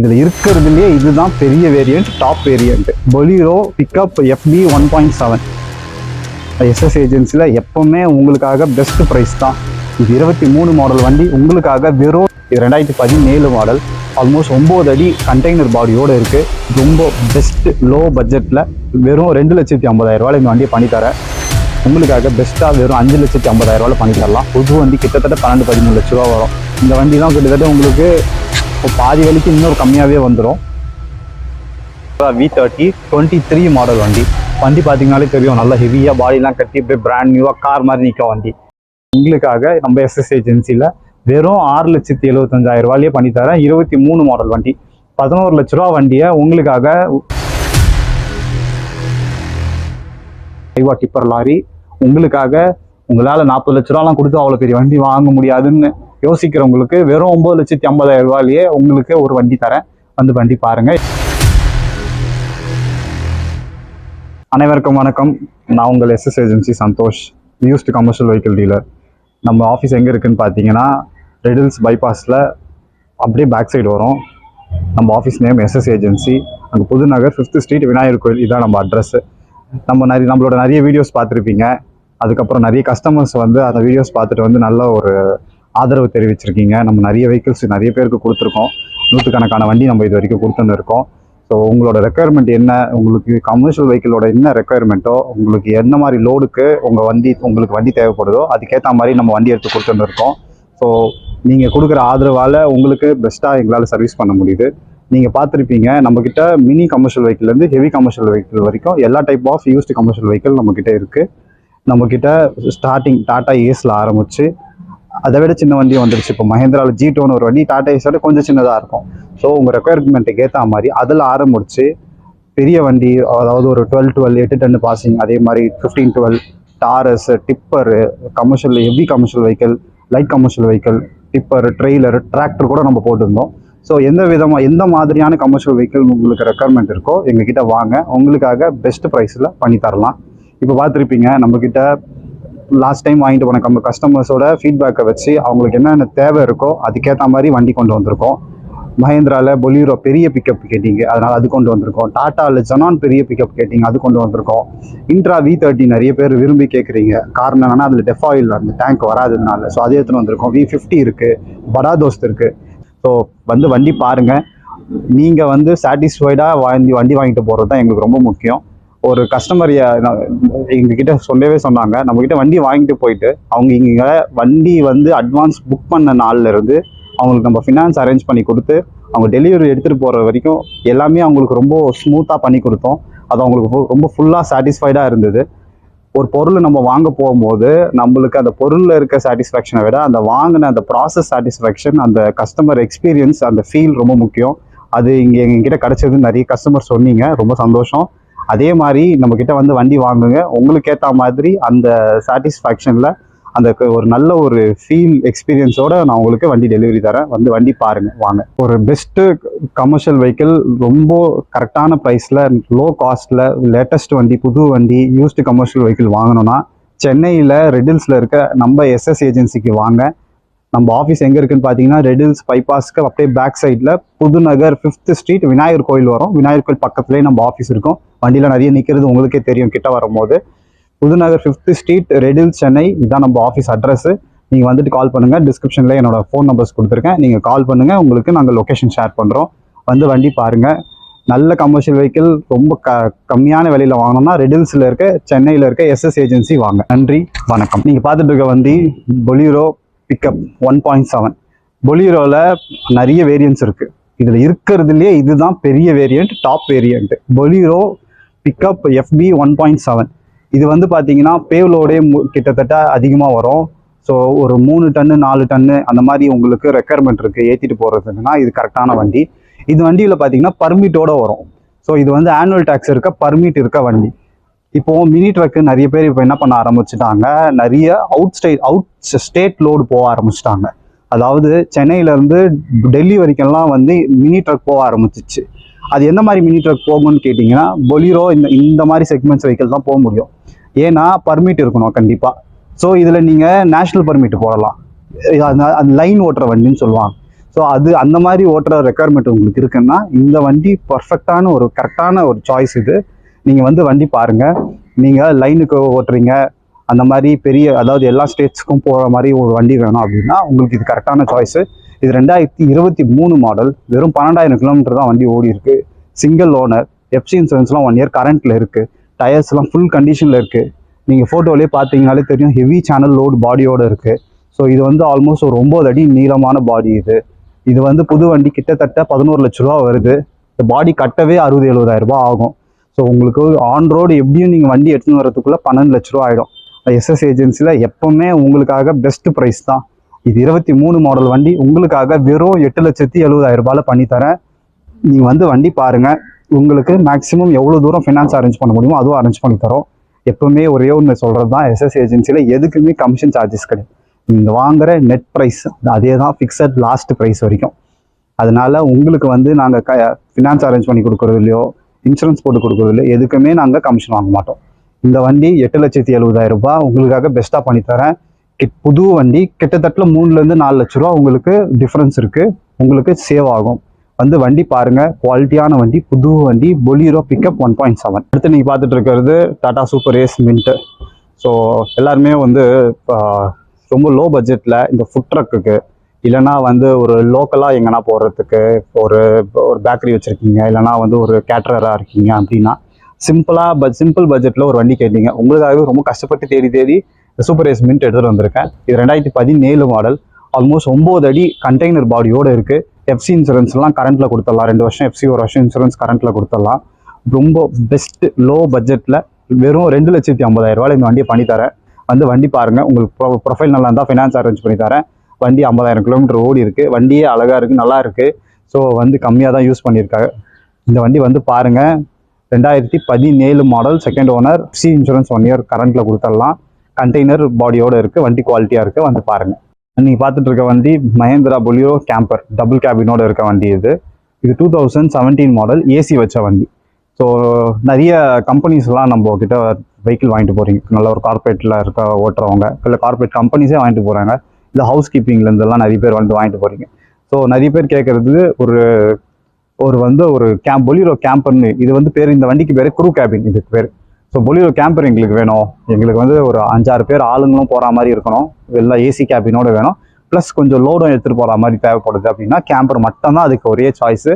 இதில் இருக்கிறதுலேயே இதுதான் பெரிய variant top variant Bolero pickup FB one point seven SS ஏஜென்சியில் எப்பவுமே உங்களுக்காக பெஸ்ட் ப்ரைஸ் தான். இது இருபத்தி மூணு மாடல் வண்டி உங்களுக்காக வெறும் ரெண்டாயிரத்தி பதினேழு மாடல் ஆல்மோஸ்ட் ஒம்பது அடி கண்டெய்னர் பாடியோடு இருக்குது ரொம்ப பெஸ்ட் லோ பட்ஜெட்டில் வெறும் ரெண்டு லட்சத்தி ஐம்பதாயிரம் ரூபாய் இந்த வண்டியை பண்ணித்தரேன் உங்களுக்காக பெஸ்ட்டாக வெறும் அஞ்சு லட்சத்தி ஐம்பதாயிரம் ரூபாய் பண்ணி தரலாம். புது வண்டி கிட்டத்தட்ட பன்னெண்டு பதிமூணு லட்ச ரூபா வரும். இந்த வண்டிலாம் கிட்டத்தட்ட உங்களுக்கு இப்போ பாதி வலிக்கு இன்னொரு கம்மியாகவே வந்துடும் V thirty twenty three model வண்டி. வண்டி பார்த்தீங்கனாலே தெரியும் நல்லா ஹெவியாக பாடிலாம் கட்டி அப்படியே பிராண்ட் நியூவாக கார் மாதிரி நிற்க வண்டி. உங்களுக்காக நம்ம எஸ்எஸ் ஏஜென்சியில் வெறும் ஆறு லட்சத்தி எழுபத்தஞ்சாயிரம் ரூபாயிலே பண்ணித்தரேன். இருபத்தி மூணு மாடல் வண்டி. பதினோரு லட்ச ரூபா வண்டியை உங்களுக்காக ஐவா டிப்பர் லாரி உங்களுக்காக உங்களால் நாற்பது லட்ச ரூபாலாம் கொடுத்து அவ்வளோ பெரிய வண்டி வாங்க முடியாதுன்னு யோசிக்கிறவங்களுக்கு வெறும் ஒம்பது லட்சத்தி ஐம்பதாயிரம் ரூபாயிலேயே உங்களுக்கு ஒரு வண்டி தரேன். வந்து வண்டி பாருங்க. அனைவருக்கும் வணக்கம். நான் உங்கள் SS agency Santosh used commercial vehicle dealer நம்ம ஆஃபீஸ் எங்கே இருக்குன்னு பார்த்தீங்கன்னா ரெடில்ஸ் பைபாஸில் அப்படியே பேக் சைடு வரும். நம்ம ஆஃபீஸ் நேம் எஸ்எஸ் ஏஜென்சி அங்கே புதுநகர் ஃபிஃப்த் ஸ்ட்ரீட் விநாயகர் கோயில் இதான் நம்ம அட்ரஸ்ஸு நம்ம நிறைய நம்மளோட நிறைய வீடியோஸ் பார்த்துருப்பீங்க. அதுக்கப்புறம் நிறைய கஸ்டமர்ஸ் வந்து அந்த வீடியோஸ் பார்த்துட்டு வந்து நல்ல ஒரு ஆதரவு தெரிவிச்சிருக்கீங்க. நம்ம நிறைய வெஹிக்கிள்ஸ் நிறைய பேருக்கு கொடுத்துருக்கோம். நூற்றுக்கணக்கான வண்டி நம்ம இது வரைக்கும் கொடுத்துன்னு இருக்கோம் ஸோ உங்களோட ரெக்குயர்மெண்ட் என்ன? உங்களுக்கு கமர்ஷியல் வெஹிக்கிளோட என்ன ரெக்குயர்மெண்ட்டோ உங்களுக்கு என்ன மாதிரி லோடுக்கு உங்கள் வண்டி உங்களுக்கு வண்டி தேவைப்படுதோ அதுக்கேற்ற மாதிரி நம்ம வண்டி எடுத்து கொடுத்துருந்துருக்கோம். இருக்கோம் ஸோ நீங்கள் கொடுக்குற ஆதரவால் உங்களுக்கு பெஸ்ட்டாக எங்களால் சர்வீஸ் பண்ண முடியுது. நீங்கள் பார்த்துருப்பீங்க நம்மக்கிட்ட மினி கமர்ஷியல் வெஹிக்கிள்லேருந்து ஹெவி கமர்ஷியல் வெஹிக்கிள் வரைக்கும் எல்லா type of used commercial vehicle நம்மக்கிட்ட இருக்குது நம்மக்கிட்ட ஸ்டார்டிங் டாட்டா ஏஸில் ஆரம்பித்து அதை விட சின்ன வண்டி வந்துருச்சு. இப்போ மஹேந்திராவில் ஜி டோன்னு ஒரு வண்டி டாடா ஏஸோட கொஞ்சம் சின்னதாக இருக்கும். ஸோ உங்கள் ரெக்குயர்மெண்ட்டுக்கு ஏற்ற மாதிரி அதில் ஆரம்பிச்சு பெரிய வண்டி அதாவது ஒரு டுவெல் டுவெல் எட்டு டன்னு பாசிங் அதே மாதிரி fifteen twelve Taurus tipper commercial heavy commercial vehicle light commercial vehicle tipper trailer tractor கூட நம்ம போட்டிருந்தோம். ஸோ எந்த விதமாக எந்த மாதிரியான கமர்ஷியல் வெஹிக்கிள் உங்களுக்கு ரெக்குயர்மெண்ட் இருக்கோ எங்ககிட்ட வாங்க. உங்களுக்காக பெஸ்ட் ப்ரைஸில் பண்ணி தரலாம். இப்போ பார்த்துருப்பீங்க நம்மக்கிட்ட லாஸ்ட் டைம் வாங்கிட்டு போன நம்ம கஸ்டமர்ஸோட ஃபீட்பேக்கை வச்சு அவங்களுக்கு என்னென்ன தேவை இருக்கோ அதுக்கேற்ற மாதிரி வண்டி கொண்டு வந்திருக்கோம். மஹேந்திராவில் பொலியூரோ பெரிய பிக்கப் கேட்டிங்க அதனால் அது கொண்டு வந்திருக்கோம். டாட்டாவில் ஜனான் பெரிய பிக்கப் கேட்டிங்க அது கொண்டு வந்திருக்கோம். இன்ட்ரா வி தேர்ட்டி நிறைய பேர் விரும்பி கேட்குறீங்க காரணம் என்னன்னா அதில் டெஃபாயில் அந்த டேங்க் வராததுனால. ஸோ அதே எடுத்துன்னு வந்திருக்கோம். வி ஃபிஃப்டி இருக்குது படா தோஸ்த் இருக்குது ஸோ வந்து வண்டி பாருங்கள் நீங்கள் வந்து சாட்டிஸ்ஃபைடாக வாங்கி வண்டி வாங்கிட்டு போகிறது தான் எங்களுக்கு ரொம்ப முக்கியம். ஒரு கஸ்டமர் எங்ககிட்ட சொல்லவே சொன்னாங்க. நம்மக்கிட்ட வண்டி வாங்கிட்டு போயிட்டு அவங்க இங்கே வண்டி வந்து அட்வான்ஸ் புக் பண்ண நாள்லேருந்து அவங்களுக்கு நம்ம ஃபினான்ஸ் அரேஞ்ச் பண்ணி கொடுத்து அவங்க டெலிவரி எடுத்துகிட்டு போகிற வரைக்கும் எல்லாமே அவங்களுக்கு ரொம்ப ஸ்மூத்தாக பண்ணி கொடுத்தோம். அது அவங்களுக்கு ரொம்ப ஃபுல்லாக சாட்டிஸ்ஃபைடாக இருந்தது. ஒரு பொருள் நம்ம வாங்க போகும்போது நம்மளுக்கு அந்த பொருளில் இருக்க சாட்டிஸ்ஃபேக்ஷனை விட அந்த வாங்கின அந்த ப்ராசஸ் சாட்டிஸ்ஃபேக்ஷன் அந்த கஸ்டமர் எக்ஸ்பீரியன்ஸ் அந்த ஃபீல் ரொம்ப முக்கியம். அது இங்கே எங்ககிட்ட கிடைச்சது நிறைய கஸ்டமர் சொன்னீங்க. ரொம்ப சந்தோஷம். அதே மாதிரி நம்ம கிட்ட வந்து வண்டி வாங்குங்க. உங்களுக்கு ஏற்ற மாதிரி அந்த சாட்டிஸ்ஃபேக்ஷனில் அந்த ஒரு நல்ல ஒரு ஃபீல் எக்ஸ்பீரியன்ஸோட நான் உங்களுக்கு வண்டி டெலிவரி தரேன். வந்து வண்டி பாருங்க வாங்க. ஒரு பெஸ்ட்டு கமர்ஷியல் வெஹிக்கிள் ரொம்ப கரெக்டான ப்ரைஸில் லோ காஸ்ட்டில் லேட்டஸ்ட் வண்டி புது வண்டி யூஸ்டு கமர்ஷியல் வெஹிக்கிள் வாங்கணும்னா சென்னையில் ரெடில்ஸில் இருக்க நம்ம எஸ்எஸ் ஏஜென்சிக்கு வாங்க. நம்ம ஆஃபீஸ் எங்கே இருக்குன்னு பார்த்தீங்கன்னா ரெடில்ஸ் பைபாஸ்க்கு அப்படியே பேக் சைடில் புதுநகர் ஃபிஃப்த் ஸ்ட்ரீட் விநாயகர் கோயில் வரும். விநாயகர் கோயில் பக்கத்துலேயே நம்ம ஆஃபீஸ் இருக்கும். வண்டியில் நிறைய நிற்கிறது உங்களுக்கே தெரியும் கிட்ட வரும்போது. புதுநகர் ஃபிஃப்த் ஸ்ட்ரீட் ரெடில் சென்னை இதுதான் நம்ம ஆஃபீஸ் அட்ரஸ் நீங்கள் வந்துட்டு கால் பண்ணுங்கள் டிஸ்கிரிப்ஷனில் என்னோட ஃபோன் நம்பர்ஸ் கொடுத்துருக்கேன். நீங்கள் கால் பண்ணுங்கள் உங்களுக்கு நாங்கள் லொக்கேஷன் ஷேர் பண்ணுறோம் வந்து வண்டி பாருங்கள் நல்ல கமர்ஷியல் வெஹிக்கிள் ரொம்ப க கம்மியான விலையில் வாங்கணும்னா ரெடில்ஸில் இருக்க சென்னையில் இருக்க எஸ்எஸ் ஏஜென்சி வாங்க. நன்றி. வணக்கம். நீங்கள் பார்த்துட்டு இருக்க வண்டி Bolero pickup one point seven பொலியரோவில் நிறைய வேரியன்ஸ் இருக்குது இதில் இருக்கிறதுலே இதுதான் பெரிய variant top variant Bolero pickup FB one point seven இது வந்து பார்த்தீங்கன்னா பேவ்லோடே கிட்டத்தட்ட அதிகமாக வரும். ஸோ ஒரு மூணு டன்னு நாலு டன்னு அந்த மாதிரி உங்களுக்கு ரெக்குயர்மெண்ட் இருக்குது ஏற்றிட்டு போகிறதுக்குன்னா இது கரெக்டான வண்டி. இது வண்டியில் பார்த்தீங்கன்னா பர்மிட்டோட வரும். ஸோ இது வந்து ஆனுவல் டேக்ஸ் இருக்க பர்மிட் இருக்க வண்டி. இப்போ மினி ட்ரக்கு நிறைய பேர் இப்போ என்ன பண்ண ஆரம்பிச்சிட்டாங்க? நிறைய out state out state load போக ஆரம்பிச்சிட்டாங்க. அதாவது சென்னையிலேருந்து டெல்லி வரைக்கும்லாம் வந்து மினி ட்ரக் போக ஆரம்பிச்சிச்சு. அது எந்த மாதிரி மினி ட்ரக் போகும்னு கேட்டிங்கன்னா பொலிரோ இந்த இந்த மாதிரி செக்மெண்ட்ஸ் வெஹிக்கிள் தான் போக முடியும். ஏன்னா பர்மிட் இருக்கணும் கண்டிப்பாக ஸோ இதில் நீங்கள் நேஷ்னல் பர்மிட் போடலாம். அது லைன் ஓட்டுற வண்டின்னு சொல்லுவாங்க. ஸோ அது அந்த மாதிரி ஓட்டுற ரெக்குயர்மெண்ட் உங்களுக்கு இருக்குன்னா இந்த வண்டி பர்ஃபெக்டான ஒரு கரெக்டான ஒரு சாய்ஸ் இது. நீங்கள் வந்து வண்டி பாருங்கள் நீங்கள் லைனுக்கு ஓட்டுறீங்க. அந்த மாதிரி பெரிய அதாவது எல்லா ஸ்டேட்ஸ்க்கும் போகிற மாதிரி ஒரு வண்டி வேணும் அப்படின்னா உங்களுக்கு இது கரெக்டான சாய்ஸு இது ரெண்டாயிரத்தி இருபத்தி மூணு மாடல் வெறும் பன்னெண்டாயிரம் கிலோமீட்டர் தான் வண்டி ஓடி இருக்கு. சிங்கிள் ஓனர் எஃப்சி இன்சூரன்ஸ்லாம் ஒன் இயர் கரண்ட்டில் இருக்குது டயர்ஸ்லாம் ஃபுல் கண்டிஷனில் இருக்குது நீங்கள் ஃபோட்டோலேயே பார்த்தீங்கனாலே தெரியும் ஹெவி சேனல் லோடு பாடியோடு இருக்குது ஸோ இது வந்து ஆல்மோஸ்ட் ஒரு ஒம்பது அடி நீளமான பாடி இது. இது வந்து புது வண்டி கிட்டத்தட்ட பதினோரு லட்ச ரூபா வருது. இந்த பாடி கட்டவே அறுபது எழுபதாயிரம் ரூபாய் ஆகும். ஸோ உங்களுக்கு ஆன் ரோடு எப்படியும் நீங்கள் வண்டி எடுத்துன்னு வரதுக்குள்ளே பன்னெண்டு லட்ச ரூபா ஆகிடும் எஸ்எஸ் ஏஜென்சியில் எப்போவுமே உங்களுக்காக பெஸ்ட் ப்ரைஸ் தான். இது இருபத்தி மூணு மாடல் வண்டி உங்களுக்காக வெறும் எட்டு லட்சத்தி எழுபதாயிரம் ரூபாயில் பண்ணி தரேன். நீங்கள் வந்து வண்டி பாருங்கள் உங்களுக்கு மேக்ஸிமம் எவ்வளோ தூரம் ஃபினான்ஸ் அரேஞ்ச் பண்ண முடியுமோ அதுவும் அரேஞ்ச் பண்ணி தரோம். எப்பவுமே ஒரே ஒன்று சொல்கிறது தான் எஸ்எஸ் ஏஜென்சியில் எதுக்குமே கமிஷன் சார்ஜஸ் கிடையாது. நீங்கள் வாங்குற நெட் ப்ரைஸ் அதே தான் ஃபிக்ஸட் லாஸ்ட் ப்ரைஸ் வரைக்கும். அதனால உங்களுக்கு வந்து நாங்கள் க ஃபினான்ஸ் அரேஞ்ச் பண்ணி கொடுக்குறது இல்லையோ இன்சூரன்ஸ் போட்டு கொடுக்குறதில்ல. எதுக்குமே நாங்கள் கமிஷன் வாங்க மாட்டோம். இந்த வண்டி எட்டு லட்சத்தி எழுபதாயிரம் ரூபாய் உங்களுக்காக பெஸ்ட்டாக பண்ணித்தரேன். கிட்- புது வண்டி கிட்டத்தட்ட மூணுலேருந்து நாலு லட்ச ரூபா உங்களுக்கு டிஃப்ரென்ஸ் இருக்குது உங்களுக்கு சேவ் ஆகும். வந்து வண்டி பாருங்கள் குவாலிட்டியான வண்டி புது வண்டி Bolero pickup one point seven அடுத்து நீங்கள் பார்த்துட்டு இருக்கிறது Tata super ace mint so எல்லாருமே வந்து ரொம்ப லோ பட்ஜெட்டில் இந்த ஃபுட் ட்ரக்குக்கு இல்லைன்னா வந்து ஒரு லோக்கலாக எங்கன்னா போடுறதுக்கு ஒரு ஒரு பேக்கரி வச்சுருக்கீங்க இல்லைன்னா வந்து ஒரு கேட்ரராக இருக்கீங்க அப்படின்னா சிம்பிளாக பட் சிம்பிள் பட்ஜெட்டில் ஒரு வண்டி கேட்டீங்க. உங்களுக்காகவே ரொம்ப கஷ்டப்பட்டு தேடி தேடி சூப்பர் ஏஸ் மின்ட் எடுத்துகிட்டு வந்திருக்கேன். இது ரெண்டாயிரத்தி பதினேழு மாடல் ஆல்மோஸ்ட் ஒம்பது அடி கண்டெய்னர் பாடியோடு இருக்குது எஃப்சி இன்சூரன்ஸ்லாம் கரண்ட்டில் கொடுத்துடலாம். ரெண்டு வருஷம் எஃப்சி ஒரு வருஷம் இன்சூரன்ஸ் கரண்ட்டில் கொடுத்துடலாம். ரொம்ப பெஸ்ட்டு லோ பட்ஜெட்டில் வெறும் ரெண்டு லட்சத்தி ஐம்பதாயிரரூவாயில் இந்த வண்டியை பண்ணித்தரேன். வந்து வண்டி பாருங்கள் உங்களுக்கு ப்ரொ ப்ரொஃபைல் நல்லா இருந்தால் ஃபினான்ஸ் அரேஞ்ச் பண்ணி தரேன். வண்டி ஐம்பதாயிரம் கிலோமீட்டர் ஓடி இருக்குது வண்டியே அழகாக இருக்குது நல்லா இருக்குது ஸோ வந்து கம்மியாக தான் யூஸ் பண்ணியிருக்காங்க. இந்த வண்டி வந்து பாருங்கள் ரெண்டாயிரத்தி பதினேழு model second owner C insurance one year கரண்ட்டில் கொடுத்துடலாம். கண்டெய்னர் பாடியோடு இருக்குது வண்டி குவாலிட்டியாக இருக்குது வந்து பாருங்கள் நீங்கள் பார்த்துட்டு இருக்க வண்டி மஹேந்திரா பொலியோ கேம்பர் டபுள் கேபினோட இருக்க வண்டி இது. இது two thousand seventeen model AC வச்ச வண்டி. ஸோ நிறைய கம்பெனிஸ்லாம் நம்ம கிட்ட வெஹிக்கிள் வாங்கிட்டு போகிறீங்க நல்ல ஒரு கார்பரேட்டில் இருக்க ஓட்டுறவங்க இல்லை கார்பரேட் கம்பெனிஸே வாங்கிட்டு போகிறாங்க இல்லை ஹவுஸ் கீப்பிங்லேருந்தெல்லாம் நிறைய பேர் வந்து வாங்கிட்டு போகிறீங்க ஸோ நிறைய பேர் கேட்குறது ஒரு ஒரு வந்து ஒரு கேம்ப் பொலியோ கேம்பர்னு இது வந்து பேர் இந்த வண்டிக்கு பேர் குரூ கேபின் இதுக்கு பேர். ஸோ பொலியோ கேம்பர் எங்களுக்கு வேணும். எங்களுக்கு வந்து ஒரு அஞ்சாறு பேர் ஆளுங்களும் போகிற மாதிரி இருக்கணும். எல்லாம் ஏசி கேபினோட வேணும். ப்ளஸ் கொஞ்சம் லோடும் எடுத்துகிட்டு போகிற மாதிரி தேவைப்படுது அப்படின்னா கேம்பர் மட்டும்தான் அதுக்கு ஒரே சாய்ஸு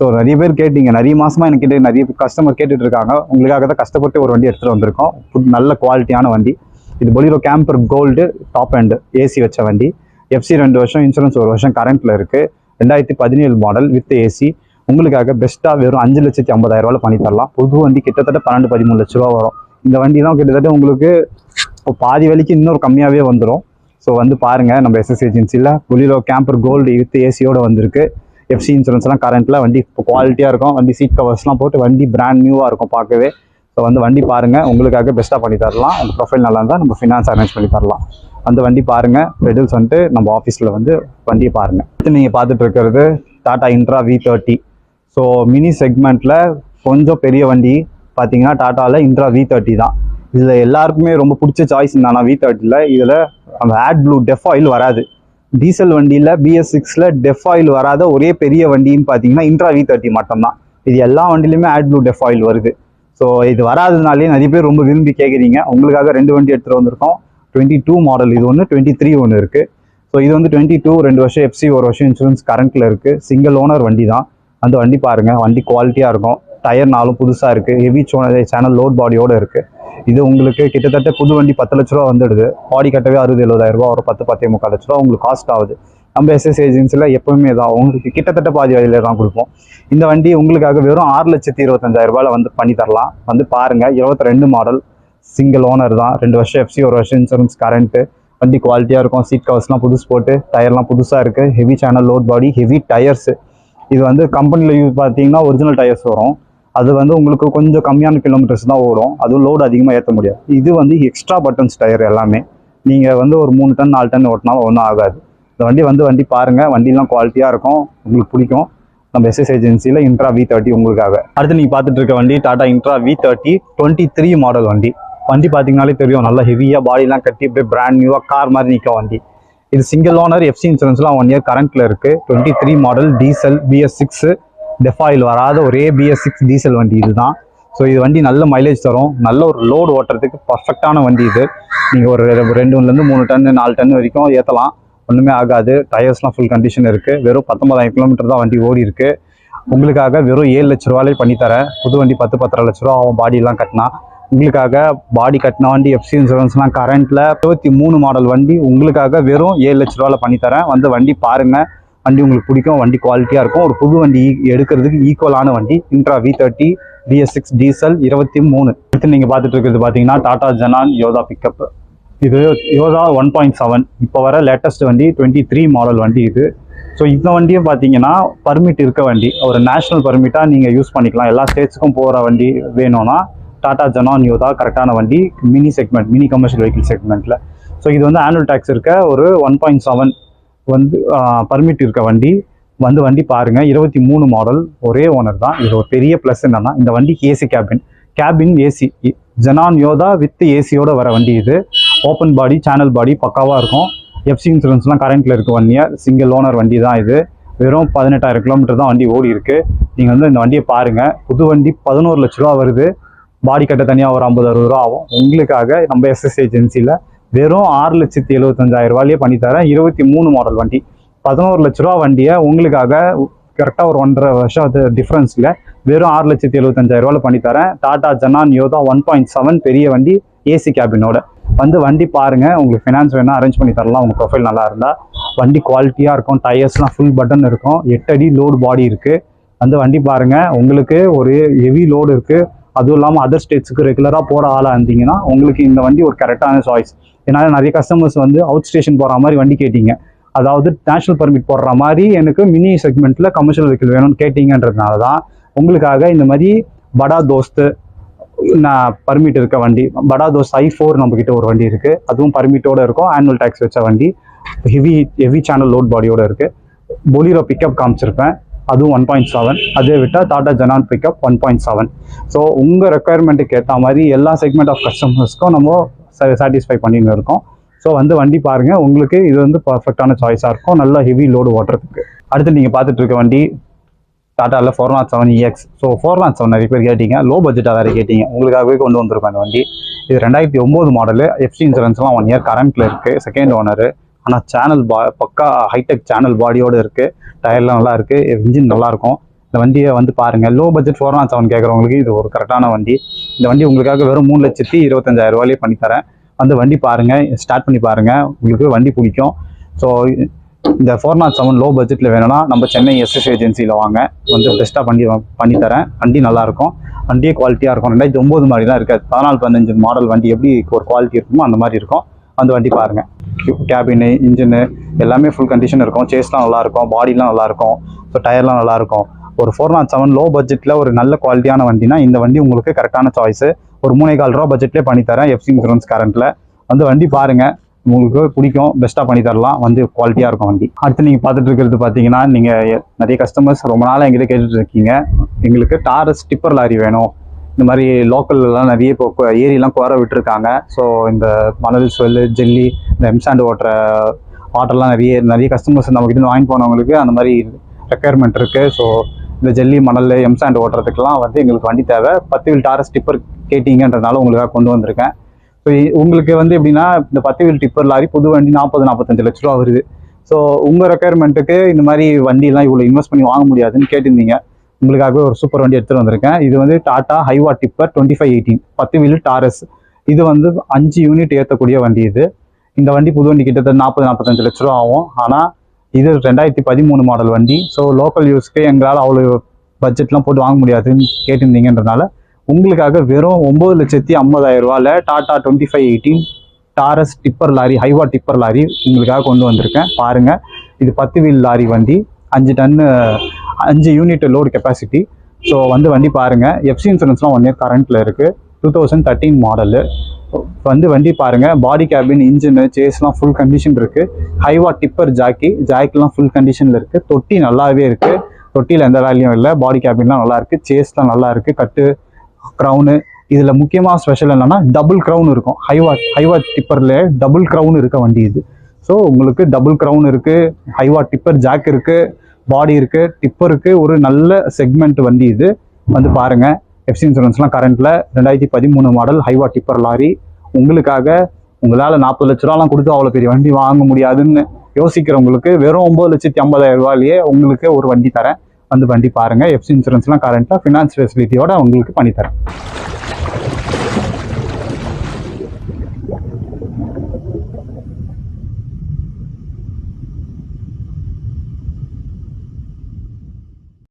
ஸோ நிறைய பேர் கேட்டீங்க. நிறைய மாதமாக என்கிட்ட நிறைய கஸ்டமர் கேட்டுட்டு இருக்காங்க. உங்களுக்காக தான் கஷ்டப்பட்டு ஒரு வண்டி எடுத்துகிட்டு வந்திருக்கோம். நல்ல குவாலிட்டியான வண்டி. இது Bolero camper gold top and AC வச்ச வண்டி. எஃப்சி ரெண்டு வருஷம் இன்சூரன்ஸ் ஒரு வருஷம் கரண்ட்டில் இருக்குது ரெண்டாயிரத்தி பதினேழு மாடல் வித் ஏசி உங்களுக்காக பெஸ்ட்டாக வெறும் அஞ்சு லட்சத்தி ஐம்பதாயிரம் ரூபாய் பண்ணி தரலாம். புது வண்டி கிட்டத்தட்ட பன்னெண்டு பதிமூணு லட்ச ரூபா வரும். இந்த வண்டி தான் கிட்டத்தட்ட உங்களுக்கு இப்போ பாதி விலைக்கு இன்னொரு கம்மியாகவே வந்துடும் ஸோ வந்து பாருங்கள் நம்ம எஸ்எஸ் ஏஜென்சியில் புலிலோ கேம்பர் கோல்டு வித் ஏசியோட வந்திருக்கு. எஃப்சி இன்சூரன்ஸ்லாம் கரண்ட்டில் வண்டி இப்போ குவாலிட்டியாக இருக்கும். வண்டி சீட் கவர்ஸ்லாம் போட்டு வண்டி பிராண்ட் நியூவாக இருக்கும் பார்க்கவே. ஸோ வந்து வண்டி பாருங்கள் உங்களுக்காக பெஸ்ட்டாக பண்ணி தரலாம். உங்கள் ப்ரொஃபைல் நல்லா இருந்தால் நம்ம ஃபினான்ஸ் அரேஞ்ச் பண்ணி தரலாம். அந்த வண்டி பாருங்கள் பெடில்ஸ் வந்துட்டு நம்ம ஆஃபீஸில் வந்து வண்டியை பாருங்கள் அடுத்து நீங்கள் பார்த்துட்டு இருக்கிறது Tata Intra V thirty so mini செக்மெண்ட்டில் கொஞ்சம் பெரிய வண்டி பார்த்தீங்கன்னா டாட்டாவில் இன்ட்ரா வி தேர்ட்டி தான். இதில் எல்லாருக்குமே ரொம்ப பிடிச்ச சாய்ஸ் என்னன்னா வி தேர்ட்டியில் இதில் அந்த ஆட் ப்ளூ டெஃப் ஆயில் வராது. டீசல் வண்டியில் பிஎஸ் சிக்ஸில் டெஃப் ஆயில் வராத ஒரே பெரிய வண்டின்னு பார்த்தீங்கன்னா இன்ட்ரா வி தேர்ட்டி மட்டும்தான். இது எல்லா வண்டியிலுமே ஆட் ப்ளூ டெஃப் ஆயில் வருது. ஸோ இது வராததுனாலே நிறைய பேர் ரொம்ப விரும்பி கேட்குறீங்க உங்களுக்காக ரெண்டு வண்டி எடுத்துகிட்டு வந்திருக்கோம். டுவெண்ட்டி டூ மாடல் இது ஒன்று டுவெண்ட்டி த்ரீ ஒன்று இருக்குது ஸோ இது வந்து டுவெண்ட்டி டூ ரெண்டு வருஷம் எஃப்சி ஒரு வருஷம் இன்சூரன்ஸ் கரண்ட்டில் இருக்குது சிங்கிள் ஓனர் வண்டி தான் அந்த வண்டி பாருங்கள் வண்டி குவாலிட்டியாக இருக்கும். டயர் நாலும் புதுசாக இருக்குது ஹெவி சேனல் லோட் பாடியோடு இருக்குது இது உங்களுக்கு கிட்டத்தட்ட புது வண்டி பத்து லட்ச ரூபா வந்துடுது. பாடி கட்டவே அறுபது எழுபதாயிரம் ரூபா ஒரு பத்து பத்தே முக்கால் லட்ச ரூபா உங்களுக்கு காஸ்ட் ஆகுது. நம்ம எஸ்எஸ் ஏஜென்சியில் எப்பவுமே தான் உங்களுக்கு கிட்டத்தட்ட பாதி வழியில தான் கொடுப்போம். இந்த வண்டி உங்களுக்காக வெறும் ஆறு லட்சத்தி இருபத்தஞ்சாயிரம் ரூபாயில வந்து பண்ணி தரலாம். வந்து பாருங்கள் இருபத்தி ரெண்டு மாடல் சிங்கிள் ஓனர் தான். ரெண்டு வருஷம் எஃப்சி ஒரு வருஷம் இன்சூரன்ஸ் கரண்ட்டு வண்டி குவாலிட்டியாக இருக்கும். சீட் கவர்ஸ்லாம் புதுசு போட்டு டயர்லாம் புதுசாக இருக்குது heavy channel load body heavy tyres இது வந்து கம்பெனியில் யூஸ் பார்த்தீங்கன்னா ஒரிஜினல் டயர்ஸ் வரும். அது வந்து உங்களுக்கு கொஞ்சம் கம்மியான கிலோமீட்டர்ஸ் தான் ஓடும். அதுவும் லோடு அதிகமாக ஏற்ற முடியாது. இது வந்து எக்ஸ்ட்ரா பட்டன்ஸ் டயர் எல்லாமே. நீங்கள் வந்து ஒரு மூணு டன் நாலு டன் ஓட்டினாலும் ஒன்றும் ஆகாது. இந்த வண்டி வந்து வண்டி பாருங்கள் வண்டிலாம் குவாலிட்டியாக இருக்கும். உங்களுக்கு பிடிக்கும். நம்ம எஸ்எஸ் ஏஜென்சியில் இன்ட்ரா வி தேர்ட்டி உங்களுக்காக. அடுத்து நீங்கள் பார்த்துட்டு இருக்க வண்டி Tata Intra V thirty twenty three model வண்டி. வண்டி பார்த்தீங்கனாலே தெரியும். நல்லா ஹெவியாக பாடிலாம் கட்டி அப்படியே பிராண்ட் நியூவாக கார் மாதிரி நிற்க வண்டி. இது சிங்கிள் ஓனர் எஃப்சி இன்சூரன்ஸ்லாம் ஒன் இயர் கரண்ட்டில் இருக்குது twenty three model diesel BS six DEF oil வராத ஒரே பிஎஸ் சிக்ஸ் டீசல் வண்டி இதுதான். ஸோ இது வண்டி நல்ல மைலேஜ் தரும். நல்ல ஒரு லோடு ஓட்டுறதுக்கு பர்ஃபெக்டான வண்டி இது. நீங்கள் ஒரு ரெண்டுலேருந்து மூணு டன்னு நாலு டன் வரைக்கும் ஏற்றலாம் ஒன்றுமே ஆகாது. டயர்ஸ்லாம் ஃபுல் கண்டிஷன் இருக்குது வெறும் பத்தொன்பதாயிரம் கிலோமீட்டர் தான் வண்டி ஓடி இருக்கு. உங்களுக்காக வெறும் ஏழு லட்ச ரூபாலே பண்ணித்தரேன் புது வண்டி பத்து பத்தரை லட்ச ரூபா ஆகும் பாடியெல்லாம் கட்டினா. உங்களுக்காக பாடி கட்டின வண்டி எஃப்சி இன்சூரன்ஸ்லாம் கரண்ட்டில் இருபத்தி மூணு மாடல் வண்டி உங்களுக்காக வெறும் ஏழு லட்ச ரூபாவில் பண்ணித்தரேன் வந்து வண்டி பாருங்கள் வண்டி உங்களுக்கு பிடிக்கும். வண்டி குவாலிட்டியாக இருக்கும். ஒரு புது வண்டி e- எடுக்கிறதுக்கு ஈக்குவலான வண்டி Intra V thirty BS six diesel இருபத்தி மூணு. அடுத்து நீங்கள் பார்த்துட்டு இருக்கிறது பார்த்தீங்கன்னா டாடா ஜனான் யோதா பிக்கப் இது யோதா ஒன் பாயிண்ட் செவன் இப்போ வர லேட்டஸ்ட் வண்டி டுவெண்ட்டி த்ரீ மாடல் வண்டி இது. ஸோ இந்த வண்டியும் பார்த்தீங்கன்னா பர்மிட் இருக்க வண்டி. ஒரு நேஷனல் பர்மிட்டாக நீங்கள் யூஸ் பண்ணிக்கலாம். எல்லா ஸ்டேட்ஸுக்கும் போகிற வண்டி வேணும்னா டாடா ஜனான் யோதா கரெக்டான வண்டி mini segment mini commercial vehicle செக்மெண்ட்டில் ஸோ இது வந்து ஆனுவல் டேக்ஸ் இருக்க ஒரு ஒன் பாயிண்ட் செவன் வந்து பர்மிட் இருக்க வண்டி. வந்து வண்டி பாருங்கள் இருபத்தி மூணு மாடல் ஒரே ஓனர் தான். இது ஒரு பெரிய ப்ளஸ் என்னென்னா இந்த வண்டிக்கு AC cabin cabin AC Xenon Yodha with ஏசியோட வர வண்டி இது. ஓப்பன் பாடி சேனல் பாடி பக்காவாக இருக்கும். எஃப்சி இன்சூரன்ஸ்லாம் கரண்ட்டில் இருக்குது ஒன் இயர் சிங்கிள் ஓனர் வண்டி தான் இது. வெறும் பதினெட்டாயிரம் கிலோமீட்டர் தான் வண்டி ஓடி இருக்குது நீங்கள் வந்து இந்த வண்டியை பாருங்கள் புது வண்டி பதினோரு லட்ச ரூபா வருது. பாடி கட்ட தனியாக ஒரு ஐம்பது அறுபது ரூபா ஆகும். உங்களுக்காக நம்ம எஸ்எஸ் ஏஜென்சியில் வெறும் ஆறு லட்சத்தி எழுபத்தஞ்சாயிரம் ரூபாயிலே பண்ணித்தரேன் இருபத்தி மூணு மாடல் வண்டி. பதினோரு லட்ச ரூபா வண்டியை உங்களுக்காக கரெக்டாக ஒரு ஒன்றரை வருஷம் அது டிஃப்ரென்ஸில் வெறும் ஆறு லட்சத்தி எழுபத்தஞ்சாயிரம் ரூபாயில் பண்ணித்தரேன் Tata Xenon Yodha one point seven பெரிய வண்டி ஏசி கேபினோட வந்து வண்டி பாருங்க. உங்களுக்கு ஃபினான்ஸ் வேணா அரேஞ்ச் பண்ணி தரலாம். உங்க ப்ரொஃபைல் நல்லா இருந்தா. வண்டி குவாலிட்டியா இருக்கும். டயர்ஸ்லாம் ஃபுல் பட்டன் இருக்கும். எட்டு அடி லோடு பாடி இருக்கு. வந்து வண்டி பாருங்க. உங்களுக்கு ஒரு ஹெவி லோடு இருக்கு. அதுவும் இல்லாமல் அதர் ஸ்டேட்ஸுக்கு ரெகுலராக போகிற ஆளாக இருந்தீங்கன்னா உங்களுக்கு இந்த வண்டி ஒரு கரெக்டான சாய்ஸ் ஏன்னா நிறைய கஸ்டமர்ஸ் வந்து அவுட் ஸ்டேஷன் போகிற மாதிரி வண்டி கேட்டிங்க. அதாவது நேஷனல் பர்மிட் போடுற மாதிரி எனக்கு மினி செக்மெண்ட்டில் கமர்ஷியல் வெஹிக்கிள் வேணும்னு கேட்டிங்கன்றதுனால தான் உங்களுக்காக இந்த மாதிரி படா தோஸ்து நான் பர்மிட் இருக்க வண்டி படா தோஸ் ஐ ஃபோர் நம்மக்கிட்ட ஒரு வண்டி இருக்குது அதுவும் பர்மிட்டோட இருக்கும். ஆனுவல் டேக்ஸ் வச்ச வண்டி. ஹெவி ஹெவி சேனல் லோட் பாடியோட இருக்குது பொலிரோ பிக்கப் காமிச்சிருப்பேன். அதுவும் ஒன் பாயிண்ட் செவன் அதே விட்டால் Tata Xenon pickup one point seven so உங்கள் ரெக்குயர்மெண்ட்டுக்கு ஏற்ற மாதிரி எல்லா செக்மெண்ட் ஆஃப் கஸ்டமர்ஸ்க்கும் நம்ம சாட்டிஸ்ஃபை பண்ணின்னு இருக்கோம். ஸோ வந்து வண்டி பாருங்கள் உங்களுக்கு இது வந்து பர்ஃபெக்டான சாய்ஸாக இருக்கும். நல்ல ஹெவி லோடு ஓட்டுறதுக்கு அடுத்து நீங்கள் பார்த்துட்டு இருக்க வண்டி. டாட்டாவில் four naught seven EX so four naught seven நிறைய பேர் கேட்டீங்க. லோ பட்ஜெட்டாக வேறு கேட்டீங்க. உங்களுக்காகவே கொண்டு வந்திருக்கோம் இந்த வண்டி. இது ரெண்டாயிரத்தி ஒம்பது மாடலு எஃப்சி இன்சூரன்ஸ்லாம் ஒன் இயர் கரண்ட்டில் இருக்குது செகண்ட் ஓனரு ஆனால் சேனல் பா பக்கா ஹைடெக் சேனல் பாடியோடு இருக்குது டயர்லாம் நல்லா இருக்குது இன்ஜின் நல்லாயிருக்கும் இந்த வண்டியை வந்து பாருங்கள் low budget four naught seven கேட்குறவங்களுக்கு இது ஒரு கரெக்டான வண்டி. இந்த வண்டி உங்களுக்காக வெறும் மூணு லட்சத்தி இருபத்தஞ்சாயிரம் ரூபாயிலே பண்ணித்தரேன். வந்து வண்டி பாருங்கள் ஸ்டார்ட் பண்ணி பாருங்கள் உங்களுக்கு வண்டி பிடிக்கும். ஸோ இந்த ஃபோர் நாட் செவன் லோ பட்ஜெட்டில் வேணும்னா நம்ம சென்னை எஸ்எஸ் ஏஜென்சியில் வாங்க. வந்து பெஸ்ட்டாக பண்ணி பண்ணித்தரேன் வண்டி நல்லாயிருக்கும் வண்டியே குவாலிட்டியாக இருக்கும். ரெண்டாயிரத்தி ஒம்பது மாதிரி தான் இருக்காது பதினாலு பதினஞ்சு மாடல் வண்டி எப்படி ஒரு குவாலிட்டி இருக்குமோ அந்த மாதிரி இருக்கும். அந்த வண்டி பாருங்கள் கேபினு இன்ஜினு எல்லாமே ஃபுல் கண்டிஷன் இருக்கும். சேஸ்லாம் நல்லாயிருக்கும் பாடிலாம் நல்லாயிருக்கும் ஸோ டயர்லாம் நல்லாயிருக்கும் ஒரு ஃபோர் நாட் செவன் லோ பட்ஜெட்டில் ஒரு நல்ல குவாலிட்டியான வண்டினா இந்த வண்டி உங்களுக்கு கரெக்டான சாய்ஸு ஒரு மூணே கால் ரூபா பட்ஜெட்லேயே பண்ணித்தரேன் எஃப்சி இன்சூரன்ஸ் கரண்ட்டில் வந்து வண்டி பாருங்கள் உங்களுக்கு பிடிக்கும் பெஸ்ட்டாக பண்ணி தரலாம். வந்து குவாலிட்டியாக இருக்கும் வண்டி. அடுத்து நீங்கள் பார்த்துட்டு இருக்கிறது பார்த்தீங்கன்னா நீங்கள் நிறைய கஸ்டமர்ஸ் ரொம்ப நாளாக எங்கிட்ட கேட்டுட்டு இருக்கீங்க. எங்களுக்கு டாரஸ் டிப்பர் லாரி வேணும். இந்த மாதிரி லோக்கல்லாம் நிறைய இப்போ ஏரியெல்லாம் குற விட்டுருக்காங்க. ஸோ இந்த மணல் ஸ்வெல்லு ஜெல்லி இந்த எம்சாண்ட் ஓட்டுற வாட்டர்லாம் நிறைய நிறைய கஸ்டமர்ஸ் நம்ம கிட்ட வாங்கி போனவங்களுக்கு அந்த மாதிரி ரெக்குயர்மெண்ட் இருக்குது ஸோ இந்த ஜெல்லி மணல் எம்சாண்ட் ஓட்டுறதுக்கெல்லாம் வந்து எங்களுக்கு வண்டி தேவை. பத்து வீல் டாரஸ் டிப்பர் கேட்டிங்கன்றதுனால உங்களுக்காக கொண்டு வந்திருக்கேன். ஸோ உங்களுக்கு வந்து எப்படின்னா இந்த பத்து வீல் டிப்பர் லாரி புது வண்டி நாற்பது நாற்பத்தஞ்சு லட்ச ரூபா வருது. ஸோ உங்கள் ரெக்குயர்மெண்ட்டுக்கு இந்த மாதிரி வண்டிலாம் இவ்வளோ இன்வெஸ்ட் பண்ணி வாங்க முடியாதுன்னு கேட்டிருந்தீங்க. உங்களுக்காகவே ஒரு சூப்பர் வண்டி எடுத்துகிட்டு வந்திருக்கேன். இது வந்து Tata Hyva tipper twenty five eighteen பத்து வீல் டாரஸ் இது வந்து அஞ்சு யூனிட் ஏற்றக்கூடிய வண்டி இது. இந்த வண்டி புது வண்டி கிட்டத்தட்ட நாற்பது நாற்பத்தஞ்சு லட்ச ரூபா ஆகும். ஆனால் இது ரெண்டாயிரத்தி பதிமூணு மாடல் வண்டி. ஸோ லோக்கல் யூஸ்க்கு எங்களால் அவ்வளோ பட்ஜெட்லாம் போட்டு வாங்க முடியாதுன்னு கேட்டிருந்தீங்கன்றனால உங்களுக்காக வெறும் ஒம்பது லட்சத்தி ஐம்பதாயிரம் ரூபாயில் Tata twenty five eighteen Taurus tipper lorry Hyva tipper lorry உங்களுக்காக கொண்டு வந்திருக்கேன். பாருங்கள் இது பத்து வீல் லாரி வண்டி அஞ்சு டன்னு அஞ்சு யூனிட் லோடு கெப்பாசிட்டி ஸோ வந்து வண்டி பாருங்கள் எஃப்சி இன்சூரன்ஸ்லாம் ஒன் இயர் கரண்ட்டில் இருக்குது டூ தௌசண்ட் தேர்ட்டீன் மாடலு வந்து வண்டி பாருங்கள் பாடி கேபின் இன்ஜினு சேஸ்லாம் ஃபுல் கண்டிஷன் இருக்குது ஹைவா டிப்பர் ஜாக்கி ஜாக்கிலாம் ஃபுல் கண்டிஷனில் இருக்குது தொட்டி நல்லாவே இருக்குது தொட்டியில் எந்த வேலையும் இல்லை. பாடி கேபின்லாம் நல்லா இருக்குது சேஸ்லாம் நல்லா இருக்குது கட்டு க்ரௌனு இதில் முக்கியமாக ஸ்பெஷல் என்னென்னா டபுள் க்ரௌன் இருக்கும். ஹைவா ஹைவா டிப்பரில் டபுள் க்ரௌன் இருக்க வண்டி இது. ஸோ உங்களுக்கு டபுள் க்ரௌன் இருக்குது ஹைவா டிப்பர் ஜாக் இருக்குது பாடி இருக்குது டிப்பருக்கு ஒரு நல்ல செக்மெண்ட் வண்டி இது. வந்து பாருங்கள் எஃப்சி இன்சூரன்ஸ்லாம் கரண்ட்டில் ரெண்டாயிரத்தி பதிமூணு மாடல் ஹைவா டிப்பர் லாரி உங்களுக்காக உங்களால் நாற்பது லட்ச ரூபாலாம் கொடுத்து அவ்வளோ பெரிய வண்டி வாங்க முடியாதுன்னு யோசிக்கிறவங்களுக்கு வெறும் ஒம்பது லட்சத்தி ஐம்பதாயிரம் ரூபாயிலேயே உங்களுக்கு ஒரு வண்டி தரேன். வந்து வண்டி பாருங்கள் எஃப்சி இன்சூரன்ஸ்லாம் கரண்ட்டாக ஃபினான்ஸ் ஃபெசிலிட்டியோட உங்களுக்கு பண்ணித்தரேன்.